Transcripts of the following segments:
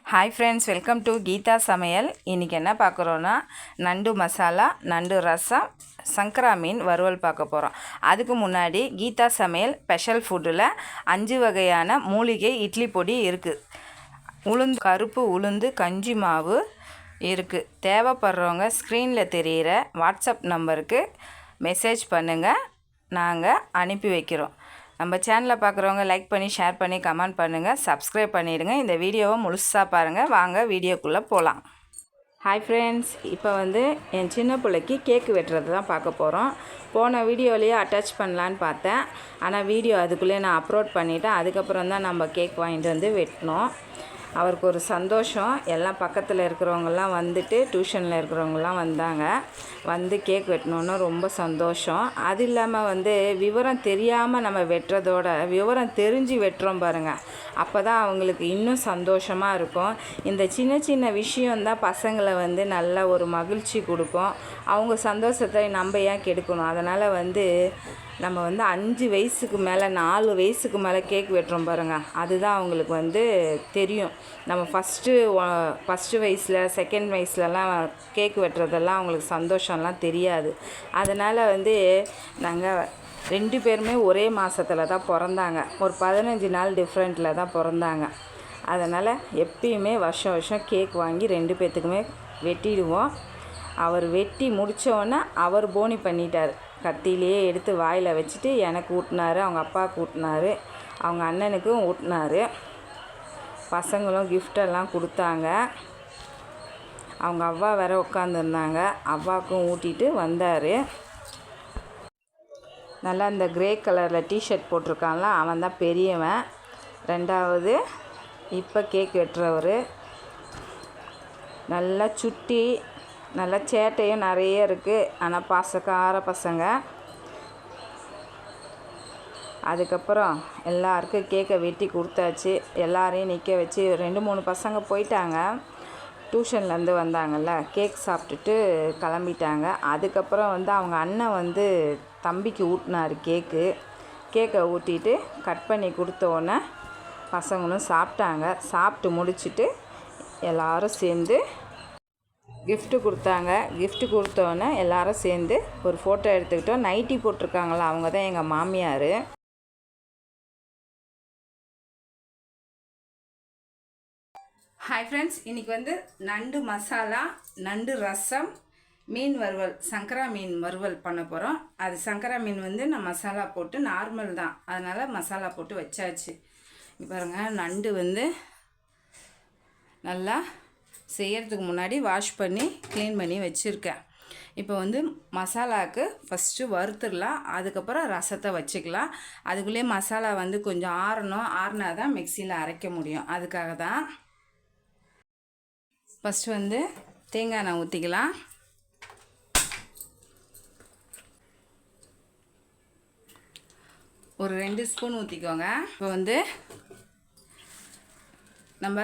Hi friends welcome to Geetha சமையல் இன்றைக்கி என்ன பார்க்குறோன்னா நண்டு மசாலா நண்டு ரசம் சங்கரா மீன் வறுவல் பார்க்க போகிறோம் அதுக்கு முன்னாடி கீதா சமையல் ஸ்பெஷல் ஃபுட்டில் அஞ்சு வகையான மூலிகை இட்லி பொடி இருக்குது உளுந்து கருப்பு உளுந்து கஞ்சி மாவு இருக்குது தேவைப்படுறவங்க ஸ்க்ரீனில் தெரிகிற வாட்ஸ்அப் நம்பருக்கு மெசேஜ் பண்ணுங்கள் நாங்கள் அனுப்பி வைக்கிறோம். நம்ம சேனலை பார்க்குறவங்க லைக் பண்ணி ஷேர் பண்ணி கமெண்ட் பண்ணுங்கள் சப்ஸ்கிரைப் பண்ணிவிடுங்க இந்த வீடியோவை முழுசாக பாருங்கள் வாங்க வீடியோக்குள்ளே போகலாம் ஹாய் ஃப்ரெண்ட்ஸ் இப்போ வந்து என் சின்ன பிள்ளைக்கு கேக் வெட்டுறது தான் பார்க்க போகிறோம் போன வீடியோலேயே அட்டாச் பண்ணலான்னு பார்த்தேன். ஆனால் வீடியோ அதுக்குள்ளேயே நான் அப்லோட் பண்ணிவிட்டேன் அதுக்கப்புறம் தான் நம்ம கேக் வாங்கிட்டு வந்து வெட்டினோம். அவருக்கு ஒரு சந்தோஷம். எல்லாம் பக்கத்தில் இருக்கிறவங்கெல்லாம் வந்துட்டு டியூஷனில் இருக்கிறவங்கெல்லாம் வந்தாங்க. வந்து கேக் வெட்டணுன்னு ரொம்ப சந்தோஷம். அது இல்லாமல் வந்து விவரம் தெரியாமல் நம்ம வெட்டுறதோட விவரம் தெரிஞ்சு வெட்டுறோம் பாருங்கள் அப்போ தான் அவங்களுக்கு இன்னும் சந்தோஷமாக இருக்கும். இந்த சின்ன சின்ன விஷயந்தான் பசங்களை வந்து நல்ல ஒரு மகிழ்ச்சி கொடுக்கும். அவங்க சந்தோஷத்தை நம்ம ஏன் கெடுக்கணும்? அதனால் வந்து நம்ம வந்து அஞ்சு வயசுக்கு மேலே நாலு வயசுக்கு மேலே கேக் வெட்டுறோம் பாருங்கள் அதுதான் அவங்களுக்கு வந்து தெரியும். நம்ம ஃபஸ்ட்டு ஃபஸ்ட்டு வயசில் செகண்ட் வயசுலலாம் கேக் வெட்டுறதெல்லாம் அவங்களுக்கு சந்தோஷம்லாம் தெரியாது. அதனால் வந்து நாங்கள் ரெண்டு பேருமே ஒரே மாதத்தில் தான் பிறந்தாங்க. ஒரு பதினஞ்சு நாள் டிஃப்ரெண்ட்டில் தான் பிறந்தாங்க. அதனால் எப்பயுமே வருஷம் வருஷம் கேக் வாங்கி ரெண்டு பேர்த்துக்குமே வெட்டிடுவோம். அவர் வெட்டி முடித்தோடனே அவர் போனி பண்ணிட்டார். கத்தியிலேயே எடுத்து வாயில் வச்சுட்டு எனக்கு ஊட்டினாரு அவங்க அப்பாவுக்கு ஊட்டினாரு அவங்க அண்ணனுக்கும் ஊட்டினாரு. பசங்களும் கிஃப்டெல்லாம் கொடுத்தாங்க. அவங்க அவ்வா வேற உட்காந்துருந்தாங்க அவ்வாக்கும் ஊட்டிட்டு வந்தார். நல்லா இந்த கிரே கலரில் டிஷர்ட் போட்டிருக்கான்ல அவன் தான் பெரியவன். ரெண்டாவது இப்போ கேக் வெட்டுறவர். நல்லா சுட்டி நல்லா சேட்டையும் நிறைய இருக்குது ஆனால் பாசக்கார பசங்க. அதுக்கப்புறம் எல்லாருக்கும் கேக்கை வெட்டி கொடுத்தாச்சு. எல்லாரையும் நிற்க வச்சு ரெண்டு மூணு பசங்க போயிட்டாங்க. டியூஷன்லேருந்து வந்தாங்கல்ல கேக் சாப்பிட்டுட்டு கிளம்பிட்டாங்க. அதுக்கப்புறம் வந்து அவங்க அண்ணன் வந்து தம்பிக்கு ஊட்டினார் கேக்கு. கேக்கை ஊட்டிட்டு கட் பண்ணி கொடுத்தோன்னே பசங்களும் சாப்பிட்டாங்க. சாப்பிட்டு முடிச்சுட்டு எல்லோரும் சேர்ந்து கிஃப்ட்டு கொடுத்தாங்க. கிஃப்ட்டு கொடுத்தோன்னே எல்லாரும் சேர்ந்து ஒரு ஃபோட்டோ எடுத்துக்கிட்டோம். நைட்டி போட்டிருக்காங்களா? அவங்க தான் எங்கள் மாமியார். ஹாய் ஃப்ரெண்ட்ஸ் இன்றைக்கி வந்து நண்டு மசாலா நண்டு ரசம் மீன் வறுவல் சங்கரா மீன் வறுவல் பண்ண போகிறோம் அது சங்கரா மீன் வந்து நான் மசாலா போட்டு நார்மல் தான். அதனால் மசாலா போட்டு வச்சாச்சு. பாருங்கள் நண்டு வந்து நல்லா செய்கிறதுக்கு முன்னாடி வாஷ் பண்ணி க்ளீன் பண்ணி வச்சுருக்கேன். இப்போ வந்து மசாலாவுக்கு ஃபஸ்ட்டு வறுத்துடலாம் அதுக்கப்புறம் ரசத்தை வச்சுக்கலாம். அதுக்குள்ளேயே மசாலா வந்து கொஞ்சம் ஆறணும். ஆறினா தான் மிக்சியில் அரைக்க முடியும். அதுக்காக தான் ஃபஸ்ட்டு வந்து தேங்காய் எண்ணெய் ஊற்றிக்கலாம் ஒரு ரெண்டு ஸ்பூன் ஊற்றிக்கோங்க இப்போ வந்து நம்ம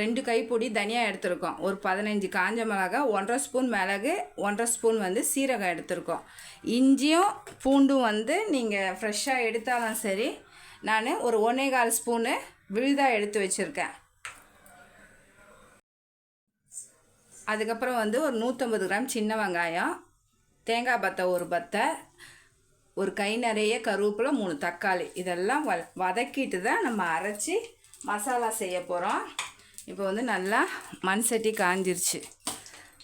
ரெண்டு கைப்பொடி தனியாக எடுத்திருக்கோம். ஒரு பதினஞ்சு காஞ்ச மிளகா ஒன்றரை ஸ்பூன் மிளகு ஒன்றரை ஸ்பூன் வந்து சீரகம் எடுத்திருக்கோம். இஞ்சியும் பூண்டும் வந்து நீங்கள் ஃப்ரெஷ்ஷாக எடுத்தாலும் சரி நான் ஒரு ஒன்றே கால் ஸ்பூனு விழுதாக எடுத்து வச்சுருக்கேன். அதுக்கப்புறம் வந்து ஒரு நூற்றம்பது கிராம் சின்ன வெங்காயம் தேங்காய் பத்தை ஒரு பத்தை ஒரு கை நிறைய கருவேப்பிலை மூணு தக்காளி இதெல்லாம் வ வதக்கிட்டு தான் நம்ம அரைச்சி மசாலா செய்ய போகிறோம் இப்போ வந்து நல்லா மண் சட்டி காஞ்சிருச்சு.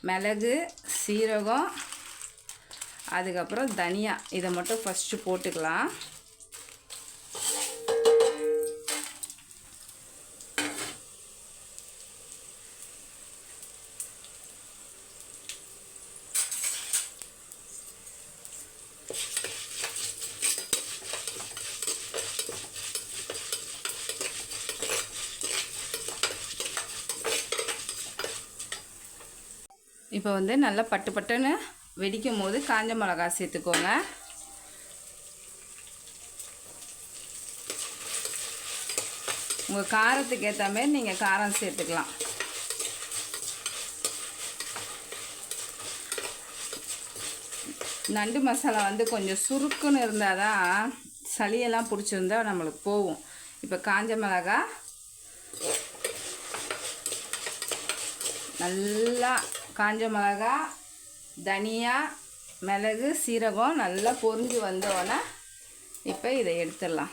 மிளகு சீரகம் அதுக்கப்புறம் தனியா இதை மட்டும் ஃபஸ்ட்டு போட்டுக்கலாம். இப்போ வந்து நல்லா பட்டு பட்டுன்னு வெடிக்கும் போது காஞ்ச மிளகா சேர்த்துக்கோங்க. உங்கள் காரத்துக்கு ஏற்ற மாதிரி நீங்கள் காரம் சேர்த்துக்கலாம். நண்டு மசாலா வந்து கொஞ்சம் சுருக்குன்னு இருந்தால் தான் சளியெல்லாம் பிடிச்சிருந்தா நம்மளுக்கு போகும். இப்போ காஞ்ச மிளகா நல்லா காஞ்ச மிளகா தனியா மிளகு சீரகம் நல்லா பொரிஞ்சு வந்தோடனே இப்போ இதை எடுத்துடலாம்.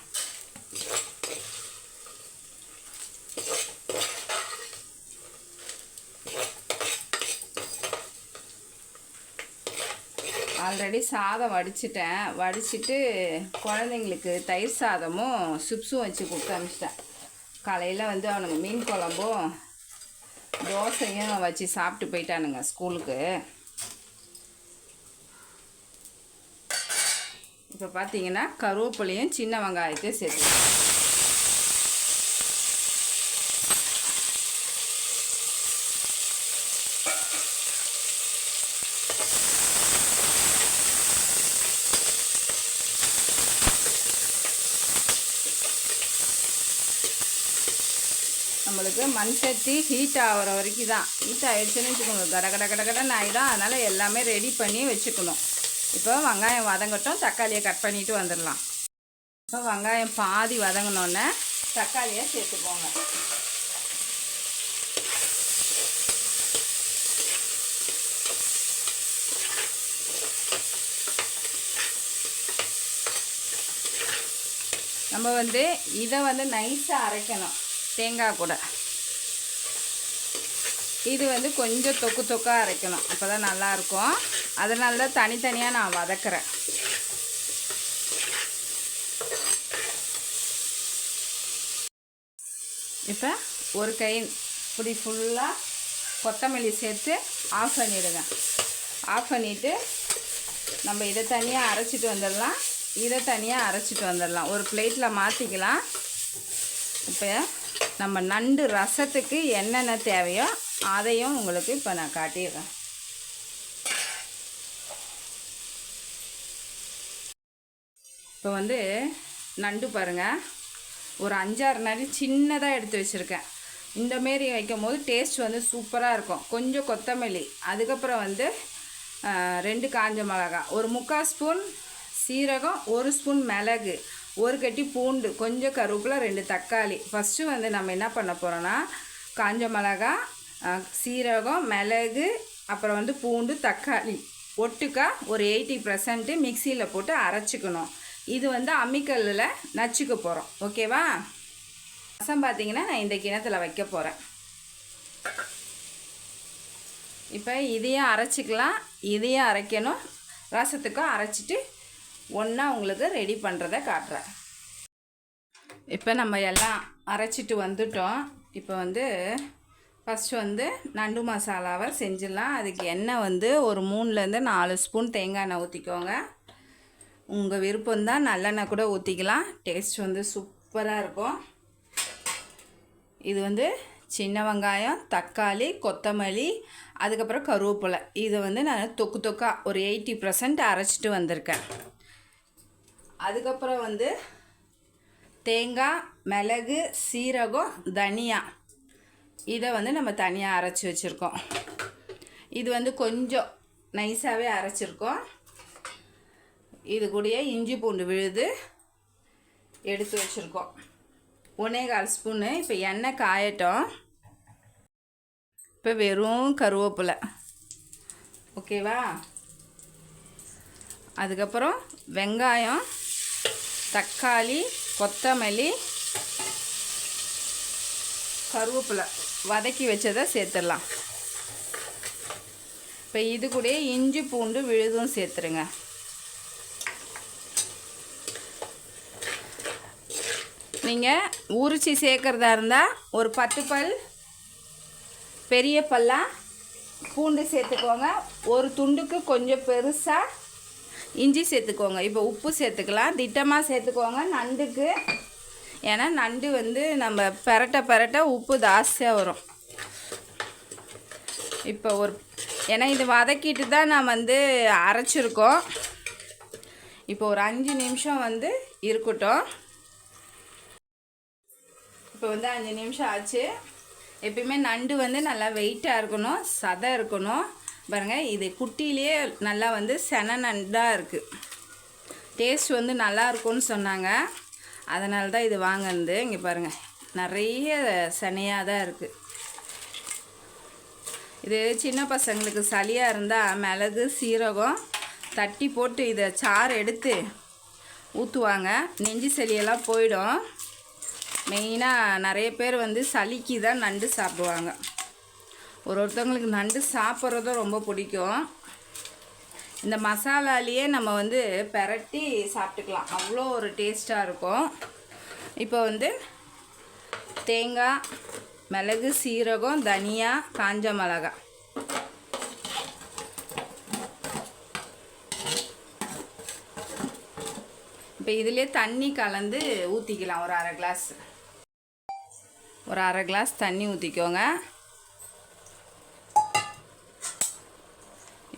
ஆல்ரெடி சாதம் வடிச்சிட்டேன். வடிச்சிட்டு குழந்தைங்களுக்கு தயிர் சாதமும் சிப்ஸும் வச்சு கொடுத்து அனுப்பிச்சிட்டேன். காலையில் வந்து அவனுக்கு மீன் குழம்பும் தோசையும் வச்சு சாப்பிட்டு போயிட்டானுங்க ஸ்கூலுக்கு. இப்போ பார்த்தீங்கன்னா கருவேப்பிலையும் சின்ன வெங்காயத்தையும் சேர்த்து நம்மளுக்கு மண் சட்டி ஹீட் ஆகிற வரைக்கும் தான் ஹீட் ஆகிடுச்சுன்னு வச்சுக்கோங்க. கட கட கட கடன்னு ஆகிடும் அதனால் எல்லாமே ரெடி பண்ணி வச்சுக்கணும். இப்போ வெங்காயம் வதங்கட்டும். தக்காளியை கட் பண்ணிட்டு வந்துடலாம். இப்போ வெங்காயம் பாதி வதங்கினோன்னே தக்காளியை சேர்த்துக்கோங்க. நம்ம வந்து இதை வந்து நைஸாக அரைக்கணும். தேங்காய் கூட. இது வந்து கொஞ்சம் தொக்கு தொக்காக அரைக்கணும். அப்போ தான் நல்லாயிருக்கும். அதனால தான் தனித்தனியாக நான் வதக்குறேன். இப்போ ஒரு கை இப்படி ஃபுல்லாக கொத்தமல்லி சேர்த்து ஆஃப் பண்ணிவிடுங்க ஆஃப் பண்ணிவிட்டு நம்ம இதை தனியாக அரைச்சிட்டு வந்துடலாம். இதை தனியாக அரைச்சிட்டு வந்துடலாம். ஒரு பிளேட்டில் மாற்றிக்கலாம் இப்போ நம்ம நண்டு ரசத்துக்கு என்னென்ன தேவையோ அதையும் உங்களுக்கு இப்போ நான் காட்டிடுறேன். இப்போ வந்து நண்டு பாருங்கள் ஒரு அஞ்சாறு நாள் சின்னதாக எடுத்து வச்சுருக்கேன். இந்த மாரி வைக்கும் போது டேஸ்ட் வந்து சூப்பராக இருக்கும். கொஞ்சம் கொத்தமல்லி அதுக்கப்புறம் வந்து ரெண்டு காஞ்ச மிளகா ஒரு முக்கால் ஸ்பூன் சீரகம் ஒரு ஸ்பூன் மிளகு ஒரு கட்டி பூண்டு கொஞ்சம் கருவேப்பிலை ரெண்டு தக்காளி. ஃபஸ்ட்டு வந்து நம்ம என்ன பண்ண போகிறோன்னா காஞ்ச மிளகா சீரகம் மிளகு அப்புறம் வந்து பூண்டு தக்காளி. ஒட்டுக்கா ஒரு எயிட்டி பர்சன்ட்டு மிக்சியில் போட்டு அரைச்சிக்கணும். இது வந்து அம்மிக்கல்லில் நச்சுக்க போகிறோம் ஓகேவா? ரசம் பார்த்தீங்கன்னா நான் இந்த கிணத்துல வைக்க போகிறேன் இப்போ இதையும் அரைச்சிக்கலாம். இதையும் அரைக்கணும். ரசத்துக்கும் அரைச்சிட்டு ஒன்றா உங்களுக்கு ரெடி பண்ணுறத காட்டுறேன். இப்போ நம்ம எல்லாம் அரைச்சிட்டு வந்துட்டோம். இப்போ வந்து ஃபஸ்ட்டு வந்து நண்டு மசாலாவை செஞ்சிடலாம். அதுக்கு எண்ணெய் வந்து ஒரு மூணுலேருந்து நாலு ஸ்பூன் தேங்காய் எண்ணெய் ஊற்றிக்கோங்க உங்கள் விருப்பம் தான் நல்லெண்ணெய் கூட ஊற்றிக்கலாம் டேஸ்ட் வந்து சூப்பராக இருக்கும். இது வந்து சின்ன வெங்காயம் தக்காளி கொத்தமல்லி அதுக்கப்புறம் கருவேப்பிலை. இதை வந்து நான் தொக்கு தொக்கா ஒரு எயிட்டி பர்சன்ட் அரைச்சிட்டு வந்திருக்கேன். அதுக்கப்புறம் வந்து தேங்காய் மிளகு சீரகம் தனியா. இதை வந்து நம்ம தனியாக அரைச்சி வச்சுருக்கோம். இது வந்து கொஞ்சம் நைஸாகவே அரைச்சிருக்கோம். இது கூடயே இஞ்சி பூண்டு விழுது எடுத்து வச்சுருக்கோம். ஒன்றே கால் ஸ்பூனு. இப்போ எண்ணெய் காயட்டும். இப்போ வெறும் கருவேப்பிலை. ஓகேவா அதுக்கப்புறம் வெங்காயம் தக்காளி கொத்தமல்லி கருவேப்பிலை. வதக்கி வச்சதை சேர்த்துடலாம். இப்போ இது கூட இஞ்சி பூண்டு விழுதும் சேர்த்துருங்க. நீங்கள் உரிச்சி சேர்க்குறதா இருந்தால் ஒரு பத்து பல் பெரிய பல்லாக பூண்டு சேர்த்துக்கோங்க. ஒரு துண்டுக்கு கொஞ்சம் பெருசாக இஞ்சி சேர்த்துக்கோங்க. இப்போ உப்பு சேர்த்துக்கலாம். திட்டமாக சேர்த்துக்கோங்க. நண்டுக்கு ஏன்னா நண்டு வந்து நம்ம பரட்ட பரட்ட உப்பு ஜாஸ்தியாக வரும். இப்போ ஒரு ஏன்னா இது வதக்கிட்டு தான் நான் வந்து அரைச்சிருக்கோம். இப்போ ஒரு அஞ்சு நிமிஷம் வந்து இருக்கட்டும். இப்போ வந்து அஞ்சு நிமிஷம் ஆச்சு. எப்பயுமே நண்டு வந்து நல்லா வெயிட்டாக இருக்கணும் சதை இருக்கணும். பாருங்கள் இது குட்டிலேயே நல்லா வந்து சென நண்டாக இருக்குது டேஸ்ட் வந்து நல்லா இருக்கும்னு சொன்னாங்க. அதனால தான் இது வாங்கினது. இங்கே பாருங்கள் நிறைய சனையாக தான் இருக்குது இது சின்ன பசங்களுக்கு சளியாக இருந்தால் மிளகு சீரகம் தட்டி போட்டு இதை சாறு எடுத்து ஊற்றுவாங்க நெஞ்சு சளியெல்லாம் போயிடும். மெயினாக நிறைய பேர் வந்து சளிக்கு தான் நண்டு சாப்பிடுவாங்க. ஒரு ஒருத்தவங்களுக்கு நண்டு சாப்பிட்றதும் ரொம்ப பிடிக்கும். இந்த மசாலாலேயே நம்ம வந்து பெரட்டி சாப்பிட்டுக்கலாம். அவ்வளோ ஒரு டேஸ்ட்டாக இருக்கும். இப்போ வந்து தேங்காய் மிளகு சீரகம் தனியா காஞ்ச மிளகா. இப்போ இதிலே தண்ணி கலந்து ஊற்றிக்கலாம் ஒரு அரை கிளாஸ் ஒரு அரை கிளாஸ் தண்ணி ஊற்றிக்கோங்க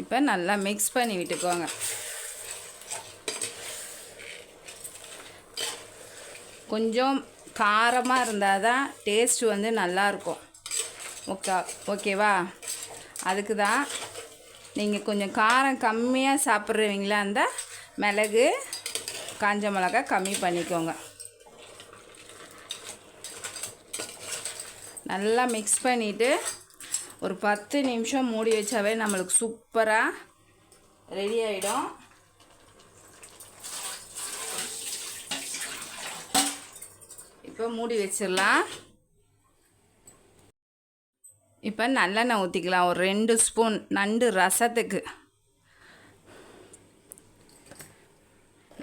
இப்போ நல்லா மிக்ஸ் பண்ணி விட்டுக்கோங்க. கொஞ்சம் காரமாக இருந்தால் தான் டேஸ்ட் வந்து நல்லாயிருக்கும் ஓகே ஓகேவா அதுக்கு தான் நீங்கள் கொஞ்சம் காரம் கம்மியாக சாப்பிட்றவங்களா இருந்தால் மிளகு காஞ்ச மிளகா கம்மி பண்ணிக்கோங்க. நல்லா மிக்ஸ் பண்ணிவிட்டு ஒரு பத்து நிமிஷம் மூடி வச்சாவே நம்மளுக்கு சூப்பராக ரெடி ஆகிடும் இப்போ மூடி வச்சிடலாம். இப்போ நல்லெண்ணெய் ஊற்றிக்கலாம் ஒரு ரெண்டு ஸ்பூன் நண்டு ரசத்துக்கு.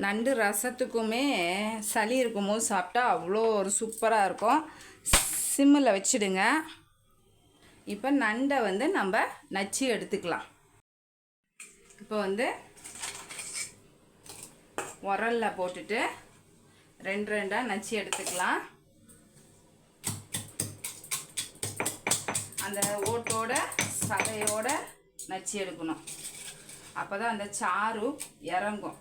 நண்டு ரசத்துக்குமே சளி இருக்கும்போது சாப்பிட்டா அவ்வளோ ஒரு சூப்பராக இருக்கும். சிம்மில் வச்சிடுங்க. இப்போ நண்டை வந்து நம்ம நச்சு எடுத்துக்கலாம். இப்போ வந்து உரலில் போட்டுட்டு ரெண்டு ரெண்டாக நச்சு எடுத்துக்கலாம். அந்த ஓட்டோட சதையோட நச்சு எடுக்கணும். அப்போ தான் அந்த சாறு இறங்கும்.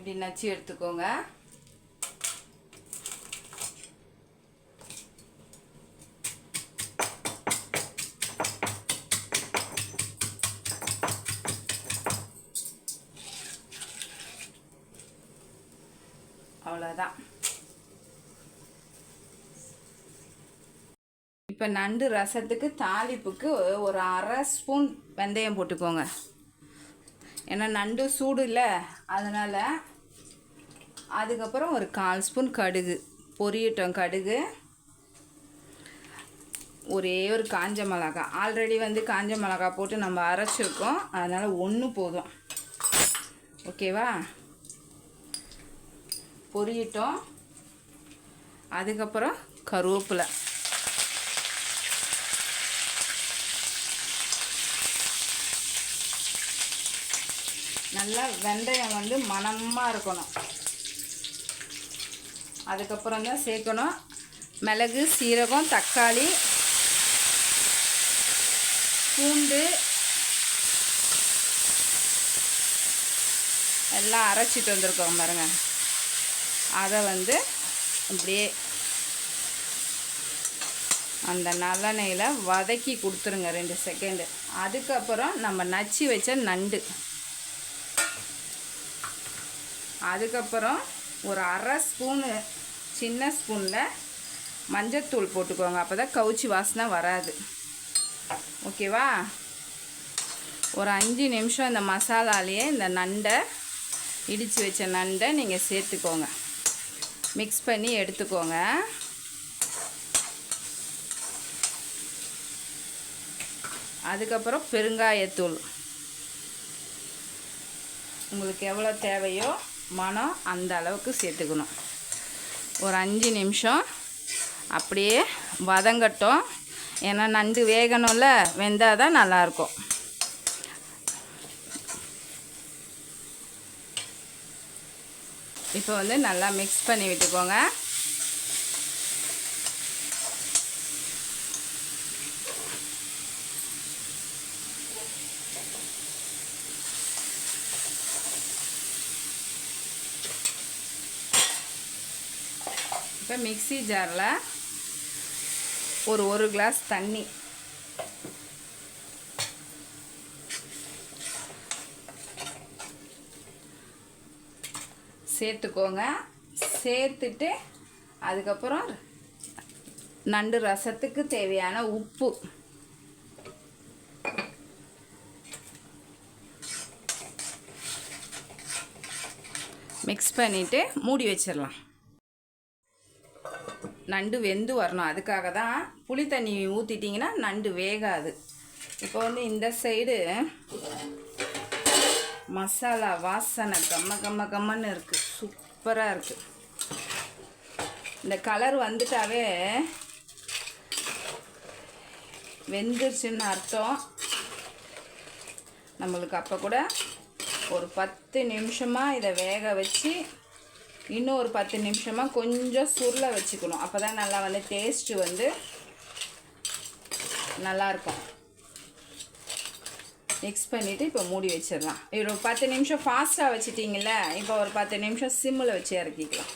இப்படி நச்சு எடுத்துக்கோங்க. அவ்வளோதான் இப்போ நண்டு ரசத்துக்கு தாளிப்புக்கு ஒரு அரை ஸ்பூன் வெந்தயம் போட்டுக்கோங்க. ஏன்னா நண்டு சூடு இல்லை அதனால் அதுக்கப்புறம் ஒரு கால் ஸ்பூன் கடுகு. பொரியட்டும் கடுகு. ஒரே ஒரு காஞ்ச மிளகா. ஆல்ரெடி வந்து காஞ்ச மிளகா போட்டு நம்ம அரைச்சிருக்கோம். அதனால் ஒன்று போதும். ஓகேவா பொரியட்டும். அதுக்கப்புறம் கருவேப்பிலை. நல்லா வெந்தயம் வந்து மணமாக இருக்கணும். அதுக்கப்புறம் தான் சேர்க்கணும். மிளகு சீரகம் தக்காளி பூண்டு எல்லாம் அரைச்சிட்டு வந்திருக்கோம் பாருங்க. அதை வந்து அப்படியே அந்த நல்லெண்ணெயில் வதக்கி கொடுத்துருங்க ரெண்டு செகண்டு அதுக்கப்புறம் நம்ம நச்சு வச்ச நண்டு. அதுக்கப்புறம் ஒரு அரை ஸ்பூனு சின்ன ஸ்பூனில் மஞ்சத்தூள் போட்டுக்கோங்க. அப்போ தான் கவுச்சி வாசனை வராது. ஓகேவா? ஒரு அஞ்சு நிமிஷம் இந்த மசாலாலேயே இந்த நண்டை இடித்து வச்ச நண்டை நீங்கள் சேர்த்துக்கோங்க. மிக்ஸ் பண்ணி எடுத்துக்கோங்க. அதுக்கப்புறம் பெருங்காயத்தூள். உங்களுக்கு எவ்வளோ தேவையோ மனம் அந்த அளவுக்கு சேர்த்துக்கணும். ஒரு அஞ்சு நிமிஷம். அப்படியே வதங்கட்டும். ஏன்னா நண்டு வேகணும்ல வெந்தால் தான் நல்லாயிருக்கும். இப்போ வந்து நல்லா மிக்ஸ் பண்ணி விட்டுக்கோங்க. மிக்சி மிக்ஸி ஜாரில் ஒரு ஒரு கிளாஸ் தண்ணி. சேர்த்துக்கோங்க. சேர்த்துட்டு அதுக்கப்புறம் நண்டு ரசத்துக்கு தேவையான உப்பு. மிக்ஸ் பண்ணிவிட்டு மூடி வச்சிடலாம். நண்டு வெந்து வரணும். அதுக்காக தான் புளி தண்ணி ஊற்றிட்டிங்கன்னா நண்டு வேகாது. இப்போ வந்து இந்த சைடு மசாலா வாசனை கம்ம கம்ம கம்மன்னு இருக்குது சூப்பராக இருக்குது இந்த கலர் வந்துட்டாவே வெந்துருச்சுன்னு அர்த்தம். நம்மளுக்கு அப்போ கூட ஒரு பத்து நிமிஷமாக இதை வேக வச்சு இன்னும் ஒரு பத்து நிமிஷமாக கொஞ்சம் சுருள வச்சுக்கணும். அப்போ தான் நல்லா வந்து டேஸ்ட்டு வந்து நல்லாயிருக்கும். மிக்ஸ் பண்ணிவிட்டு இப்போ மூடி வச்சிடலாம். ஒரு பத்து நிமிஷம் ஃபாஸ்ட்டாக வச்சுட்டிங்கள இப்போ ஒரு பத்து நிமிஷம் சிம்மில் வச்சு இறக்கிக்கலாம்.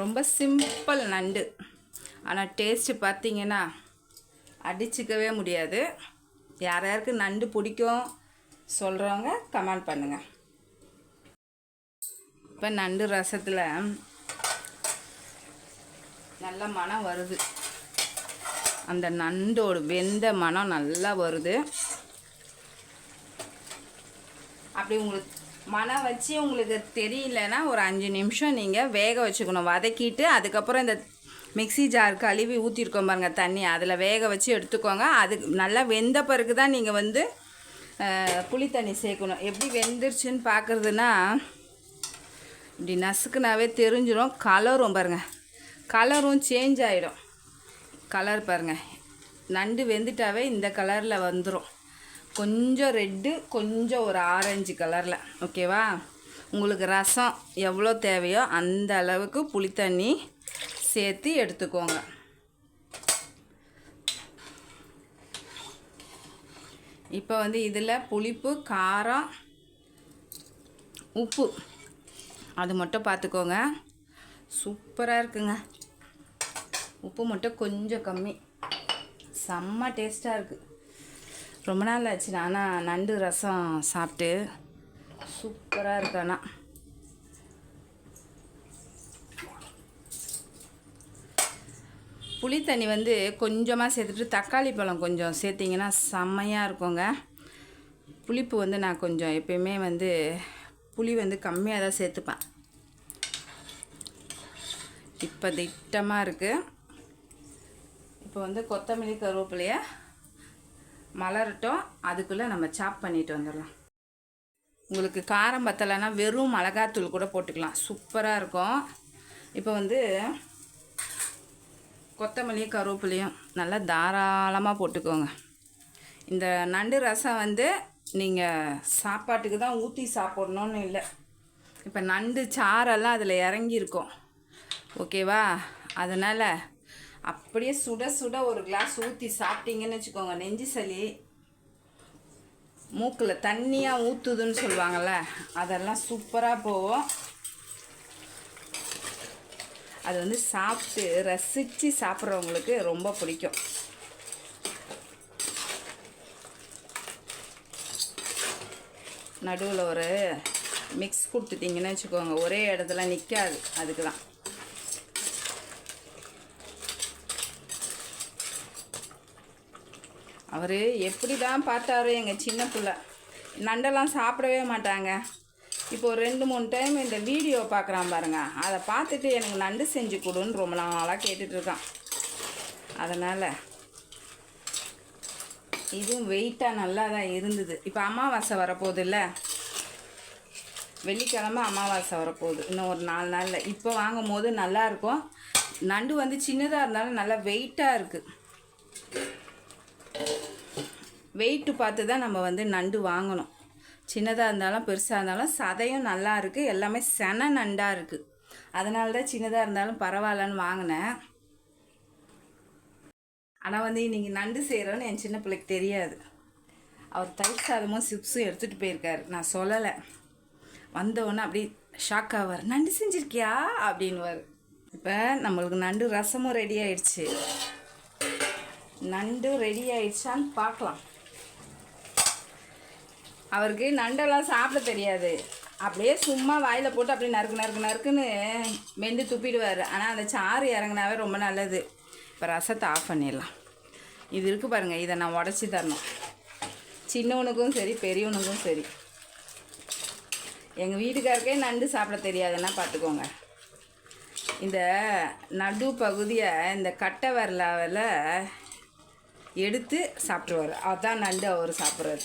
ரொம்ப சிம்பிள் நண்டு. ஆனால் டேஸ்ட்டு பார்த்தீங்கன்னா அடிச்சிக்கவே முடியாது. யார் யாருக்கு நண்டு பிடிக்கும் சொல்கிறவங்க கமெண்ட் பண்ணுங்கள் இப்போ நண்டு ரசத்தில் நல்ல மனம் வருது. அந்த நண்டோட வெந்த மனம் நல்லா வருது. அப்படி உங்களுக்கு மனம் வச்சு உங்களுக்கு தெரியலன்னா ஒரு அஞ்சு நிமிஷம் நீங்கள் வேக வச்சுக்கணும். வதக்கிட்டு அதுக்கப்புறம் இந்த மிக்ஸி ஜார் கழுவி ஊற்றிருக்கோம் பாருங்கள் தண்ணி. அதில் வேக வச்சு எடுத்துக்கோங்க. அது நல்லா வெந்த பிறகு தான் நீங்கள் வந்து புளி தண்ணி சேர்க்கணும். எப்படி வெந்துருச்சுன்னு பார்க்குறதுனா இப்படி நசுக்குனாவே தெரிஞ்சிடும் கலரும் பாருங்கள் கலரும் சேஞ்ச் ஆகிடும் கலர் பாருங்க. நண்டு வெந்துட்டாவே இந்த கலரில் வந்துடும் கொஞ்சம் ரெட்டு கொஞ்சம் ஒரு ஆரஞ்சு கலரில் ஓகேவா உங்களுக்கு ரசம் எவ்வளோ தேவையோ அந்த அளவுக்கு புளித்தண்ணி சேர்த்து எடுத்துக்கோங்க. இப்போ வந்து இதில் புளிப்பு காரம் உப்பு. அது மட்டும் பார்த்துக்கோங்க. சூப்பராக இருக்குங்க. உப்பு மட்டும் கொஞ்சம் கம்மி. செம்ம டேஸ்ட்டாக இருக்குது ரொம்ப நாள் ஆச்சு. ஆனால் நண்டு ரசம் சாப்பிட்டு சூப்பராக இருக்கு ஆனால் புளி தண்ணி வந்து கொஞ்சமாக சேர்த்துட்டு தக்காளி பழம் கொஞ்சம் சேர்த்திங்கன்னா செம்மையாக இருக்குங்க. புளிப்பு வந்து நான் கொஞ்சம் எப்பயுமே வந்து புளி வந்து கம்மியாக தான் சேர்த்துப்பேன். இப்போ திட்டமாக இருக்குது இப்போ வந்து கொத்தமல்லி கருவேப்பிலைய மலரட்டும். அதுக்குள்ளே நம்ம சாப் பண்ணிட்டு வந்துடலாம். உங்களுக்கு காரம் பத்தலைன்னா வெறும் மிளகாத்தூள் கூட போட்டுக்கலாம். சூப்பராக இருக்கும். இப்போ வந்து கொத்தமல்லியும் கருவேப்பிலையும் நல்லா தாராளமாக போட்டுக்கோங்க. இந்த நண்டு ரசம் வந்து நீங்கள் சாப்பாட்டுக்கு தான் ஊற்றி சாப்பிட்ணுன்னு இல்லை. இப்போ நண்டு சாரெல்லாம் அதில் இறங்கியிருக்கும். ஓகேவா? அதனால் அப்படியே சுட சுட ஒரு கிளாஸ் ஊற்றி சாப்பிட்டீங்கன்னு வச்சுக்கோங்க நெஞ்சு சளி. மூக்கில் தண்ணியாக ஊற்றுதுன்னு சொல்லுவாங்கள்ல அதெல்லாம் சூப்பராக போகும். அது வந்து சாப்பிட்டு ரசித்து சாப்பிட்றவங்களுக்கு ரொம்ப பிடிக்கும். நடுவில் ஒரு மிக்ஸ் கொடுத்துட்டிங்கன்னு வச்சுக்கோங்க. ஒரே இடத்துல நிற்காது அதுக்கு தான் அவர் எப்படி தான் பார்த்தாரோ எங்கள் சின்ன பிள்ளை. நண்டெல்லாம் சாப்பிடவே மாட்டாங்க. இப்போ ஒரு ரெண்டு மூணு டைம் இந்த வீடியோ பார்க்குறான் பாருங்க. அதை பார்த்துட்டு எனக்கு நண்டு செஞ்சு கொடுன்னு ரொம்ப நாளாக கேட்டுட்ருக்கான் அதனால் இதுவும் வெயிட்டாக நல்லா தான் இருந்தது. இப்போ அமாவாசை வரப்போகுதுல்ல? வெள்ளிக்கிழமை அமாவாசை வரப்போகுது. இன்னும் ஒரு நாலு நாளில். இப்போ வாங்கும் போது நல்லாயிருக்கும் நண்டு வந்து சின்னதாக இருந்தாலும் நல்லா வெயிட்டாக இருக்குது வெயிட்டு பார்த்து தான் நம்ம வந்து நண்டு வாங்கணும். சின்னதாக இருந்தாலும் பெருசாக இருந்தாலும் சதையும் நல்லா இருக்குது எல்லாமே சென நண்டாக இருக்குது அதனால தான் சின்னதாக இருந்தாலும் பரவாயில்லன்னு வாங்கினேன். ஆனால் வந்து இன்றைக்கி நண்டு செய்கிறோன்னு என் சின்ன பிள்ளைக்கு தெரியாது. அவர் தயிர் சாதமும் சிப்ஸும் எடுத்துகிட்டு போயிருக்காரு. நான் சொல்லலை. வந்தவொன்னே அப்படியே ஷாக் ஆவார். நண்டு செஞ்சுருக்கியா? அப்படின்வார் இப்போ நம்மளுக்கு நண்டு ரசமும் ரெடி ஆயிடுச்சு. நண்டு ரெடி ஆயிடுச்சான்னு பார்க்கலாம். அவருக்கு நண்டெல்லாம் சாப்பிட தெரியாது. அப்படியே சும்மா வாயில் போட்டு அப்படியே நறுக்கு நறுக்கு நறுக்குன்னு மெண்டு துப்பிடுவார். ஆனால் அந்த சாறு இறங்குனாவே ரொம்ப நல்லது. இப்போ ரசத்தை ஆஃப் பண்ணிடலாம். இது இருக்குது பாருங்கள் இதை நான் உடச்சி தரணும். சின்னவனுக்கும் சரி பெரியவனுக்கும் சரி. எங்கள் வீட்டுக்காருக்கே நண்டு சாப்பிட தெரியாதுன்னா பார்த்துக்கோங்க. இந்த நடு பகுதியை இந்த கட்டை வரலாவில் எடுத்து சாப்பிட்ருவார் அதான் நண்டு அவர் சாப்பிட்றாரு.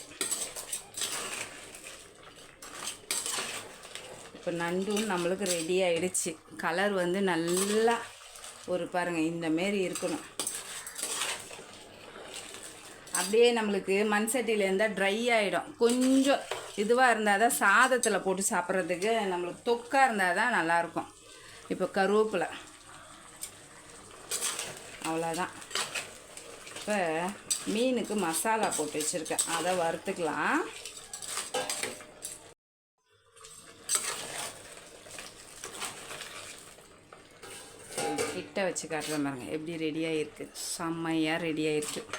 இப்போ நண்டும் நம்மளுக்கு ரெடி ஆகிடுச்சு கலர் வந்து நல்லா ஒரு பாருங்கள் இந்த மாரி இருக்கணும். அப்படியே நம்மளுக்கு மண் சட்டியில் இருந்தால் ட்ரை ஆகிடும் கொஞ்சம் இதுவாக இருந்தால் தான் சாதத்தில் போட்டு சாப்பிட்றதுக்கு நம்மளுக்கு தொக்காக இருந்தால் தான் நல்லாயிருக்கும். இப்போ கருவேப்பிலை. அவ்வளோதான் இப்போ மீனுக்கு மசாலா போட்டு வச்சுருக்கேன். அதை வறுத்துக்கலாம். கிட்ட வச்சு காட்டுறேன் பாருங்கள் எப்படி ரெடியாக இருக்குது செம்மையாக ரெடியாக இருக்குது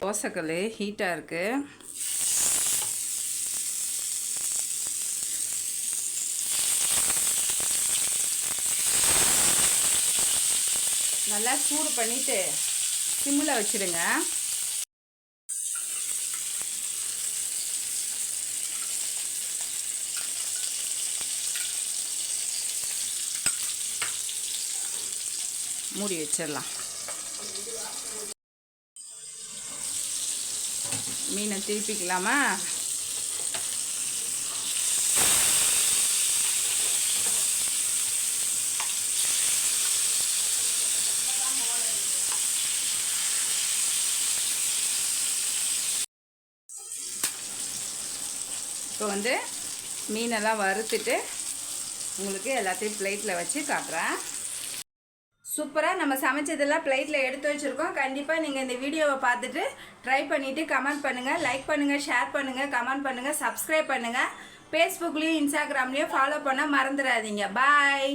தோசைக்கல் ஹீட்டாக இருக்குது நல்லா சூடு பண்ணிவிட்டு சிம்மில் வச்சுடுங்க. மூடி வச்சிடலாம். மீனை திருப்பிக்கலாமா? இப்போ வந்து மீனெல்லாம் வறுத்துட்டு உங்களுக்கு எல்லாத்தையும் பிளேட்டில் வச்சு காட்டுறேன். சூப்பராக நம்ம சமைச்சதெல்லாம் பிளேட்டில் எடுத்து வச்சுருக்கோம். கண்டிப்பாக நீங்கள் இந்த வீடியோவை பார்த்துட்டு ட்ரை பண்ணிவிட்டு கமெண்ட் பண்ணுங்கள் லைக் பண்ணுங்கள் ஷேர் பண்ணுங்கள் கமெண்ட் பண்ணுங்கள் சப்ஸ்கிரைப் பண்ணுங்கள் ஃபேஸ்புக்லேயும் இன்ஸ்டாகிராம்லேயும் ஃபாலோ பண்ண மறந்துடாதீங்க. பாய்